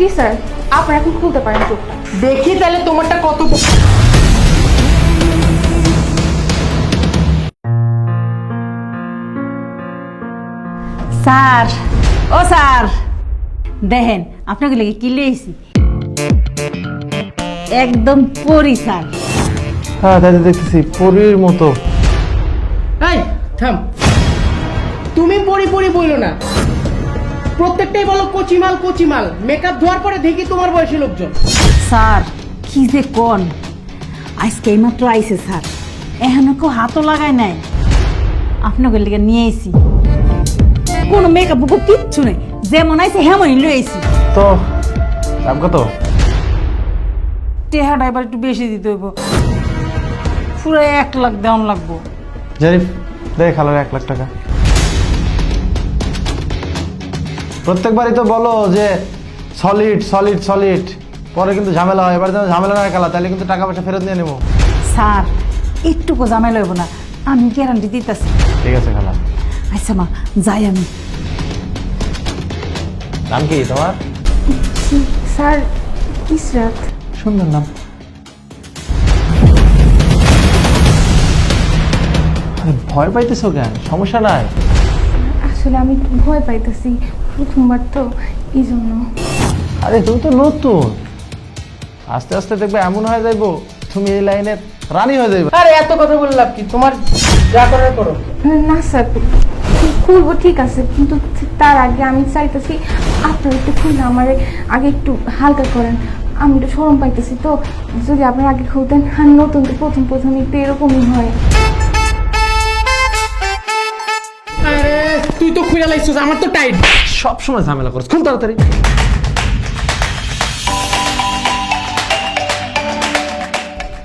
জি sir. আপনারা এখন খুলতে পারেন চোখটা। দেখি তাহলে তোমারটা কত স্যার ও স্যার। দেখেন আপনাকে লেগে কি লিয়েছি? একদম পরি স্যার। হ্যাঁ তো দেখতেছি পরীর মতো। এই থাম। তুমি পড়ি পড়ি বইলো না। প্রত্যেকটাই বলো কচিমাল কচিমাল। মেকআপ ধোয়ার পরে দেখি তোমার বয়সী লোকজন। স্যার কি যে কোন? আজকে এইমাত্র আইছে স্যার। এখনও কেউ হাতও লাগায় নাই। আপনাকে লেগে নিয়ে আইছি। কোনো মেকআপ বুকু কিচ্ছু নেই। যেমন আইছে হেমনই লই আইছি। তো দাম কত? টেহাটা এবার একটু বেশি দিতে হইব। পুরো এক লাখ দেওয়ান লাগবো। জারিফ দেখ খালার এক লাখ টাকা। প্রত্যেকবারই তো বলো যে সলিড সলিড সলিড পরে কিন্তু ঝামেলা হয় এবার যেন ঝামেলা না খেলা তাহলে কিন্তু টাকা পয়সা ফেরত নিয়ে নেব। স্যার একটুকু ঝামেলা লইব না। আমি গ্যারান্টি দিতেছি। ঠিক আছে খালা আচ্ছা মা যাই আমি। নাম কি তোমার? স্যার ইসরাত। সুন্দর নাম। ভয় পাইতেছো কেন? সমস্যা নাই। আসলে আমি ভয় পাইতেছি। প্রথমবার তো এই জন্য। আরে তুমি তো নতুন। আস্তে আস্তে দেখবে এমন হয়ে যাইবো তুমি এই লাইনের রানী হয়ে যাইবে। আরে এত কথা বললাম কি? তোমার যা করার করো। না স্যার খুলবো ঠিক আছে কিন্তু তার আগে আমি চাইতেছি আপনারা একটু খুললে আমার আগে একটু হালকা করেন। আমি একটু সরম পাইতেছি তো যদি আপনার আগে খুলতেন নতুন তো প্রথম প্রথম একটু এরকমই হয়। তো খুঁজে আমার তো টাইট সব সময় ঝামেলা করছ খুব তাড়াতাড়ি।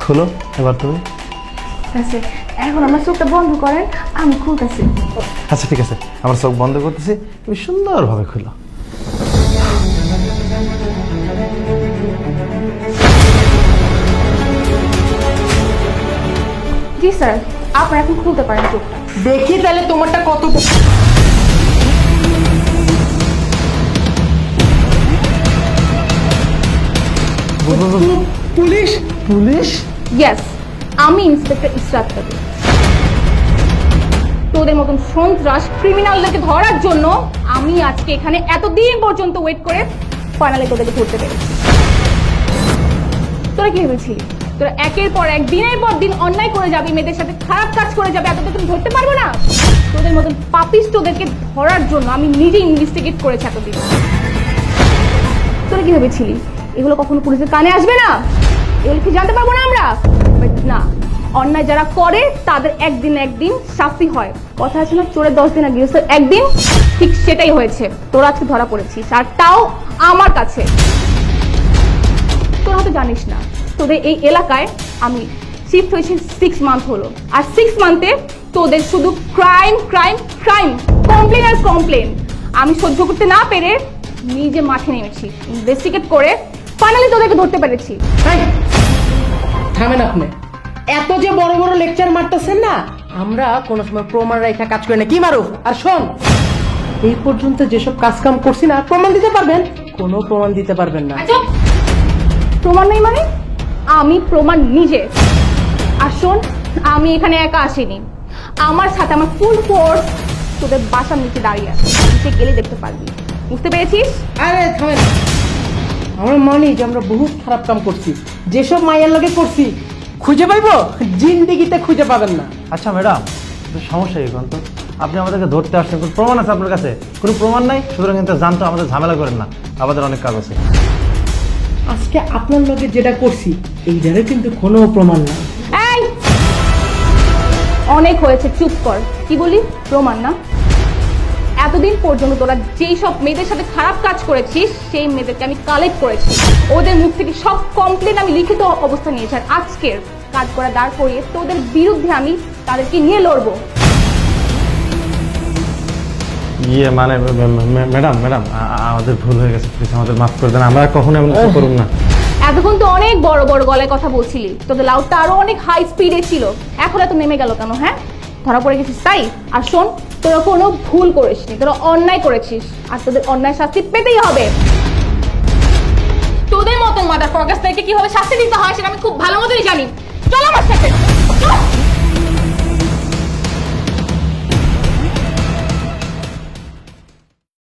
খুলো এবার তুমি। আছে এখন আমার চোখটা বন্ধ করেন আমি খুলতেছি। আচ্ছা ঠিক আছে। আমার চোখ বন্ধ করতেছি তুমি সুন্দরভাবে খুলো। জি স্যার। আপনি এখন খুলতে পারেন চোখটা। দেখি তাহলে তোমারটা কত পুলিশ? পুলিশ? ইয়েস আমি ইন্সপেক্টর ইসরাত কাদের। তোদের মতন সন্ত্রাস ক্রিমিনালদেরকে ধরার জন্য আমি আজকে এখানে এতদিন পর্যন্ত ওয়েট করে ফাইনালি তোদেরকে ধরতে পেরেছি। তোরা কি ভেবেছিলি? তোরা একের পর এক দিনের পর দিন অন্যায় করে যাবি মেয়েদের সাথে খারাপ কাজ করে যাবে এত তুমি ধরতে পারব না? তোদের মতন পাপিস তোদেরকে ধরার জন্য আমি নিজে ইনভেস্টিগেট করেছি এতদিন। তোরা কি ভেবেছিলি? এগুলো কখনো পুলিশের কানে আসবে না? এগুলো কি জানতে পারব না আমরা? But না, অন্যায় যারা করে, তাদের একদিন একদিন শাস্তি হয়। কথা আছে না, চোরের দশ দিন গৃহস্থের একদিন? ঠিক সেটাই হয়েছে। তোরা আজকে ধরা পড়েছিস, আর তাও আমার কাছে। তোরা হয়তো জানিস না, তোদের এই এলাকায় আমি শিফট হয়েছি সিক্স মান্থ হলো। আর সিক্স মান্থে তোদের শুধু ক্রাইম ক্রাইম ক্রাইম কমপ্লেন আর কমপ্লেন আমি সহ্য করতে না পেরে নিজে মাঠে নেমেছি। ইনভেস্টিগেট করে ফাইনালি তোদেরকে ধরতে পেরেছি। এই, থামেন আপনি। এত যে বড় বড় লেকচার মারতেছেন না আমরা কোনো সময় প্রমাণ রেখা কাজ করি না। কি মারো আর শোন এই পর্যন্ত যেসব কাজ কাম করছি না প্রমাণ দিতে পারবেন? কোনো প্রমাণ দিতে পারবেন না। আচ্ছা প্রমাণ নেই মানে? আমি প্রমাণ নিজে। আর শোন আমি এখানে একা আসিনি। আমার সাথে আমার ফুল ফোর্স তোদের বাসার নিচে দাঁড়িয়ে আছে। নিচে গেলে দেখতে পারবি। বুঝতে পেরেছিস? আরে থামেন। আমরা মনে যে আমরা বহুত খারাপ কাম করছি। যেসব মায়ের লগে করছি খুঁজে পাইবো? জিন্দিগিতে খুঁজে পাবেন না। আচ্ছা ম্যাডাম সমস্যা কি কোন তো আপনি আমাদেরকে ধরতে আসছেন কোনো প্রমাণ আছে আপনার কাছে? কোনো প্রমাণ নাই? সুতরাং কিন্তু জানতো আমাদের ঝামেলা করেন না। আমাদের অনেক কাজ আছে। আজকে আপনার লগে যেটা করছি এইটারে কিন্তু কোনো প্রমাণ নাই। অনেক হয়েছে চুপ কর। কি বলি? প্রমাণ না? এতদিন পর্যন্ত তোরা যেই সব মেয়েদের সাথে খারাপ কাজ করেছিস সেই মেয়েদেরকে আমি কালেক্ট করেছি। ওদের মুখ থেকে সব কমপ্লেন আমি লিখিত অবস্থা নিয়েছি। আর আজকের কাজ করা দাঁড় করিয়ে তোদের বিরুদ্ধে আমি তাদেরকে নিয়ে লড়বো। ইয়ে মানে ম্যাডাম ম্যাডাম আমাদের ভুল হয়ে গেছে প্লিজ আমাদের মাফ করে দেন। আমরা কখনো এমন কিছু করুন না। এতক্ষণ তো অনেক বড় বড় গলায় কথা বলছিলি। তোদের লাউডটা আরও অনেক হাই স্পিডে ছিল। এখন এত নেমে গেল কেন হ্যাঁ? ধরা পড়ে গেছিস, তাই? আর শোন, তোরা কোনো ভুল করিসনি, তোরা অন্যায় করেছিস, আর তোদের অন্যায় শাস্তি পেতেই হবে। তোদের মতন মাদার ফরকাস্তাইকে কীভাবে শাস্তি দিতে হয় সেটা আমি খুব ভালো মতোই জানি। চলো আমার সাথে।